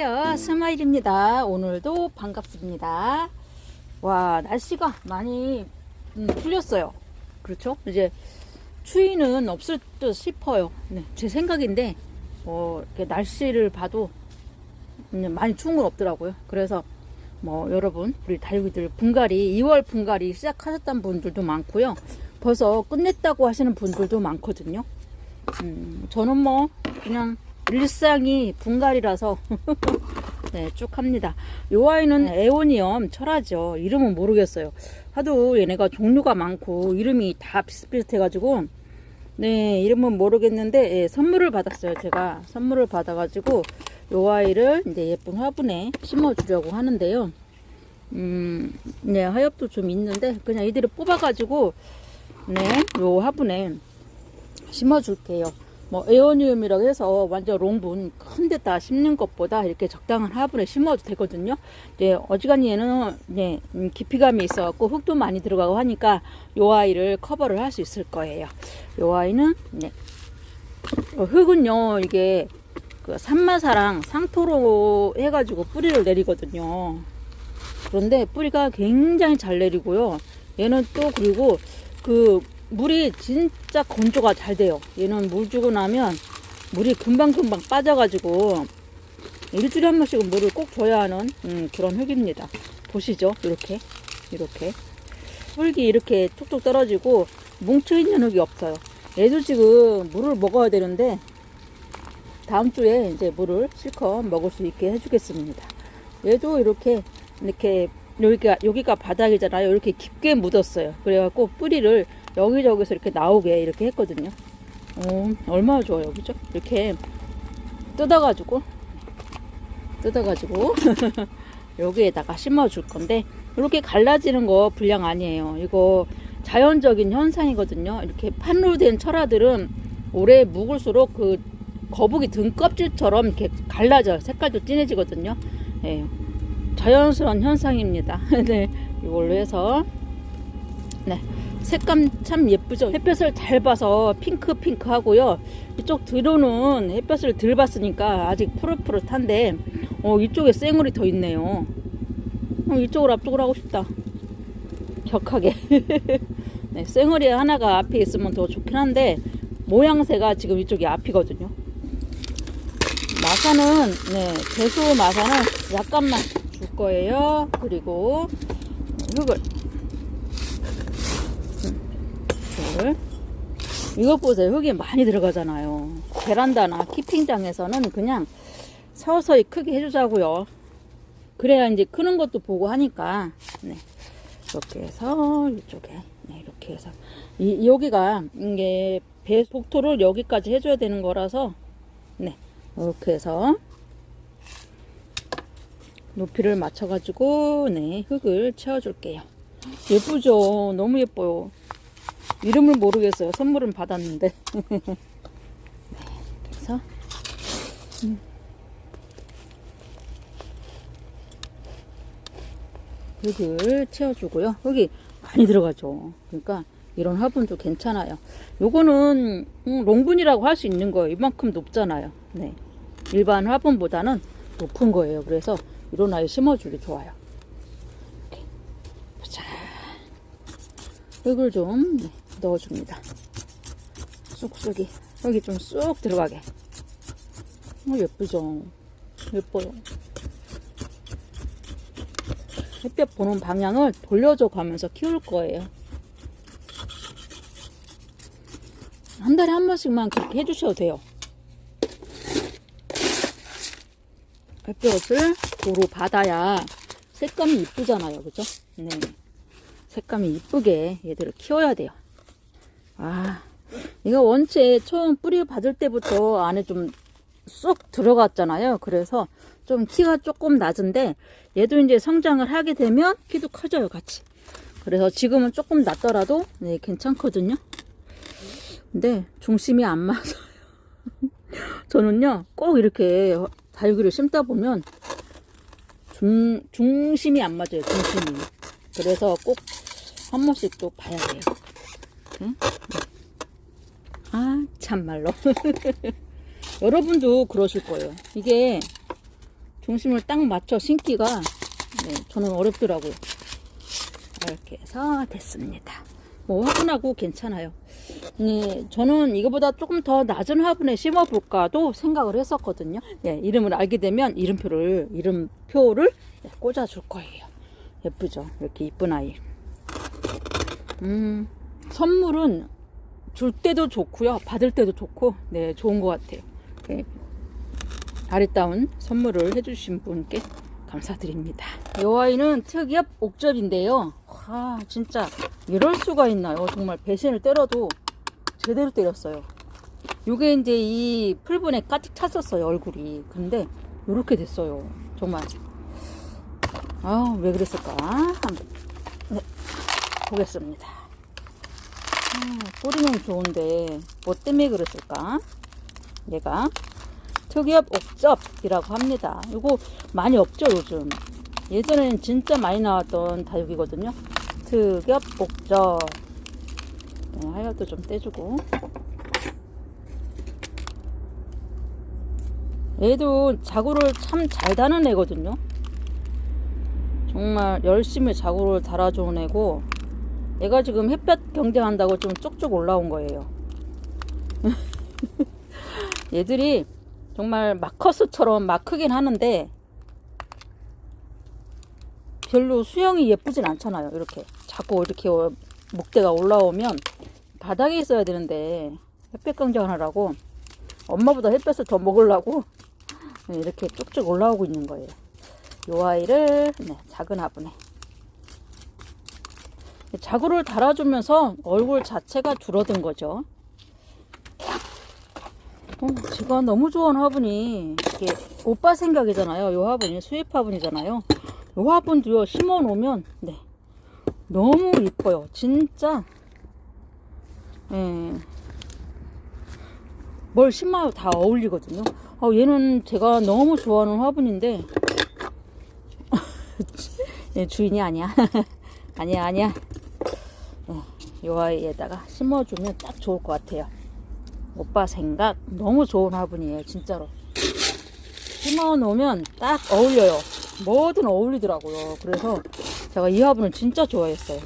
안녕하세요. 스마일입니다. 오늘도 반갑습니다. 와, 날씨가 많이 음, 풀렸어요. 그렇죠? 이제 추위는 없을 듯 싶어요. 네, 제 생각인데, 어, 이렇게 날씨를 봐도 음, 많이 추운 건 없더라고요. 그래서 뭐 여러분, 우리 다육이들 분갈이, 2월 분갈이 시작하셨던 분들도 많고요. 벌써 끝냈다고 하시는 분들도 많거든요. 음, 저는 뭐 그냥 일상이 분갈이라서 네, 쭉 합니다. 요 아이는 에오니엄 철화죠. 이름은 모르겠어요. 하도 얘네가 종류가 많고 이름이 다 비슷비슷해가지고 네 이름은 모르겠는데 예, 선물을 받았어요. 제가 선물을 받아가지고 요 아이를 이제 예쁜 화분에 심어주려고 하는데요. 음, 네 하엽도 좀 있는데 그냥 이들을 뽑아가지고 네요 화분에 심어줄게요. 뭐 에어니움이라고 해서 완전 롱분 큰 데다 심는 것보다 이렇게 적당한 화분에 심어도 되거든요. 이제 어지간히 얘는 네, 음, 깊이감이 있어갖고 흙도 많이 들어가고 하니까 요 아이를 커버를 할 수 있을 거예요. 요 아이는 네. 어, 흙은요 이게 그 산마사랑 상토로 해가지고 뿌리를 내리거든요. 그런데 뿌리가 굉장히 잘 내리고요. 얘는 또 그리고 그 물이 진짜 건조가 잘 돼요. 얘는 물 주고 나면 물이 금방금방 빠져가지고 일주일에 한 번씩은 물을 꼭 줘야 하는 음, 그런 흙입니다. 보시죠. 이렇게 이렇게 흙이 이렇게 툭툭 떨어지고 뭉쳐있는 흙이 없어요. 얘도 지금 물을 먹어야 되는데 다음 주에 이제 물을 실컷 먹을 수 있게 해주겠습니다. 얘도 이렇게 이렇게 여기가 여기가 바닥이잖아요. 이렇게 깊게 묻었어요. 그래갖고 뿌리를 여기저기서 이렇게 나오게 이렇게 했거든요. 어, 얼마나 좋아요, 그죠? 이렇게 뜯어가지고 뜯어가지고 여기에다가 심어줄 건데 이렇게 갈라지는 거 불량 아니에요. 이거 자연적인 현상이거든요. 이렇게 판로 된 철화들은 오래 묵을수록 그 거북이 등 껍질처럼 이렇게 갈라져요. 색깔도 진해지거든요. 예. 자연스러운 현상입니다. 네, 이걸로 해서 네. 색감 참 예쁘죠? 햇볕을 잘 봐서 핑크 핑크 하고요. 이쪽 뒤로는 햇볕을 덜 봤으니까 아직 푸릇푸릇한데 어, 이쪽에 쌩얼이 더 있네요. 어, 이쪽으로 앞쪽으로 하고 싶다. 격하게. 네, 쌩얼이 하나가 앞에 있으면 더 좋긴 한데 모양새가 지금 이쪽이 앞이거든요. 마사는 네, 개수 마사는 약간만 줄 거예요. 그리고 흙을 흙을 이것 보세요. 흙이 많이 들어가잖아요. 베란다나 키핑장에서는 그냥 서서히 크게 해주자고요. 그래야 이제 크는 것도 보고 하니까 네. 이렇게 해서 이쪽에 네, 이렇게 해서 이, 여기가 이게 배 복토를 여기까지 해줘야 되는 거라서 네 이렇게 해서 높이를 맞춰 가지고 네 흙을 채워줄게요. 예쁘죠? 너무 예뻐요. 이름을 모르겠어요. 선물은 받았는데. 네, 그래서 음. 흙을 채워주고요. 흙이 많이 들어가죠. 그러니까 이런 화분도 괜찮아요. 요거는 음, 롱분이라고 할 수 있는 거예요. 이만큼 높잖아요. 네. 일반 화분보다는 높은 거예요. 그래서 이런 아이 심어주기 좋아요. 이렇게. 자, 흙을 좀 네, 넣어줍니다. 쏙쏙이. 여기 좀쏙 들어가게. 어, 예쁘죠? 예뻐요. 햇볕 보는 방향을 돌려줘 가면서 키울 거예요. 한 달에 한 번씩만 그렇게 해주셔도 돼요. 햇볕을 도로 받아야 색감이 이쁘잖아요. 그죠? 네. 색감이 이쁘게 얘들을 키워야 돼요. 아, 이거 원체 처음 뿌리 받을 때부터 안에 좀 쏙 들어갔잖아요. 그래서 좀 키가 조금 낮은데 얘도 이제 성장을 하게 되면 키도 커져요. 같이. 그래서 지금은 조금 낮더라도 네, 괜찮거든요. 근데 중심이 안 맞아요. 저는요, 꼭 이렇게 다육이를 심다 보면 중, 중심이 안 맞아요. 중심이. 그래서 꼭 한 번씩 또 봐야 돼요. 응? 아, 참말로. 여러분도 그러실 거예요. 이게 중심을 딱 맞춰 심기가 네, 저는 어렵더라고요. 이렇게 해서 됐습니다. 뭐 화분하고 괜찮아요. 네, 저는 이거보다 조금 더 낮은 화분에 심어 볼까도 생각을 했었거든요. 예, 이름을 알게 되면 이름표를 이름표를 예, 꽂아 줄 거예요. 예쁘죠? 이렇게 이쁜 아이. 음, 선물은 줄 때도 좋고요, 받을 때도 좋고, 네, 좋은 것 같아요. 네, 아리따운 선물을 해주신 분께 감사드립니다. 이 아이는 특이업 옥접인데요. 와, 진짜 이럴 수가 있나요? 정말 배신을 때려도 제대로 때렸어요. 요게 이제 이 풀분에 가득 찼었어요, 얼굴이. 근데 이렇게 됐어요. 정말. 아, 왜 그랬을까? 한번 네, 보겠습니다. 아, 뿌리는 좋은데 뭐 때문에 그랬을까? 얘가 특이업 옥접이라고 합니다. 이거 많이 없죠 요즘. 예전에는 진짜 많이 나왔던 다육이거든요. 특이업 옥접. 네, 하여도 좀 떼주고. 얘도 자구를 참 잘 다는 애거든요. 정말 열심히 자구를 달아주는 애고, 얘가 지금 햇볕 경쟁한다고 좀 쭉쭉 올라온 거예요. 얘들이 정말 마커스처럼 막 크긴 하는데 별로 수영이 예쁘진 않잖아요. 이렇게 자꾸 이렇게 목대가 올라오면 바닥에 있어야 되는데 햇볕 경쟁하느라고 엄마보다 햇볕을 더 먹으려고 네, 이렇게 쭉쭉 올라오고 있는 거예요. 이 아이를 네, 작은 화분에 자구를 달아주면서 얼굴 자체가 줄어든 거죠. 어, 제가 너무 좋아하는 화분이 이게 오빠 생각이잖아요. 요 화분이 수입 화분이잖아요. 요 화분도요 심어 놓으면 네 너무 이뻐요. 진짜 예. 뭘 심어도 다 어울리거든요. 어, 얘는 제가 너무 좋아하는 화분인데 얘 주인이 아니야. 아니야 아니야. 예, 요 아이에다가 심어주면 딱 좋을 것 같아요. 오빠 생각 너무 좋은 화분이에요 진짜로. 심어 놓으면 딱 어울려요. 뭐든 어울리더라고요. 그래서 제가 이 화분을 진짜 좋아했어요.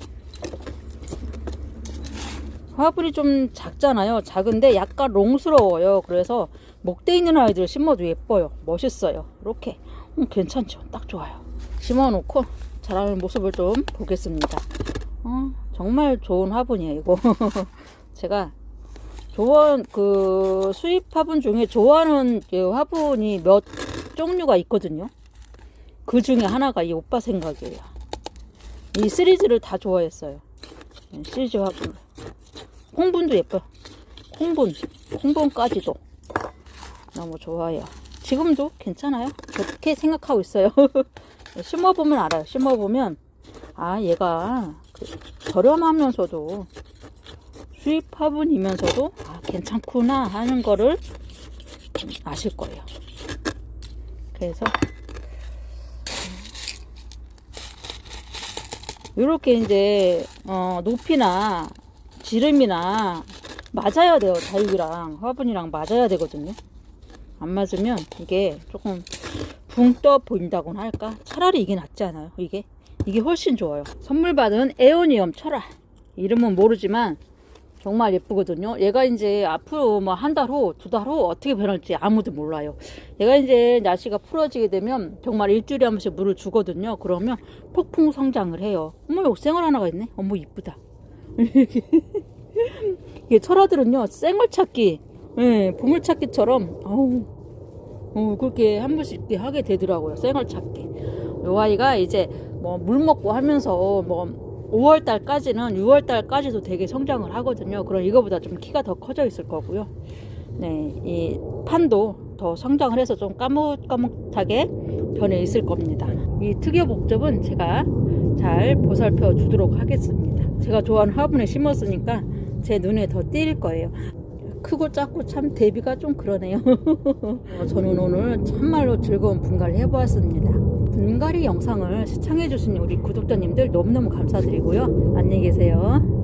화분이 좀 작잖아요. 작은데 약간 롱스러워요. 그래서 목대 있는 아이들 심어도 예뻐요. 멋있어요. 이렇게. 음, 괜찮죠? 딱 좋아요. 심어 놓고 자라는 모습을 좀 보겠습니다. 어, 정말 좋은 화분이에요 이거 제가 좋아하는 그 수입 화분 중에 좋아하는 그 화분이 몇 종류가 있거든요. 그 중에 하나가 이 오빠 생각이에요. 이 시리즈를 다 좋아했어요. 네, 시리즈 화분. 콩분도 예뻐요. 콩분, 콩분까지도 너무 좋아요. 지금도 괜찮아요. 그렇게 생각하고 있어요. 심어보면 알아요. 심어보면 아 얘가 그 저렴하면서도 수입 화분이면서도 아, 괜찮구나 하는 거를 아실 거예요. 그래서 이렇게 이제 어, 높이나 지름이나 맞아야 돼요. 다육이랑 화분이랑 맞아야 되거든요. 안 맞으면 이게 조금 붕떠 보인다고나 할까? 차라리 이게 낫지 않아요? 이게 이게 훨씬 좋아요. 선물 받은 에오니엄 철화 이름은 모르지만 정말 예쁘거든요. 얘가 이제 앞으로 뭐 한 달 후, 두 달 후 어떻게 변할지 아무도 몰라요. 얘가 이제 날씨가 풀어지게 되면 정말 일주일에 한 번씩 물을 주거든요. 그러면 폭풍 성장을 해요. 어머, 욕생얼 하나가 있네. 어머, 이쁘다. 이게 철화들은요, 생얼 찾기, 예, 보물 찾기처럼, 어우, 어, 그렇게 한 번씩 이렇게 하게 되더라고요. 생얼 찾기. 요 아이가 이제 뭐 물 먹고 하면서 뭐 5월 달까지는 6월 달까지도 되게 성장을 하거든요. 그럼 이거보다 좀 키가 더 커져 있을 거고요. 네, 이 판도 더 성장을 해서 좀 까뭇까뭇하게 변해 있을 겁니다. 이 특여 복접은 제가 잘 보살펴 주도록 하겠습니다. 제가 좋아하는 화분에 심었으니까 제 눈에 더 띄일 거예요. 크고 작고 참 대비가 좀 그러네요. 어, 저는 오늘 참말로 즐거운 분갈이 해보았습니다. 분갈이 영상을 시청해주신 우리 구독자님들 너무너무 감사드리고요. 안녕히 계세요.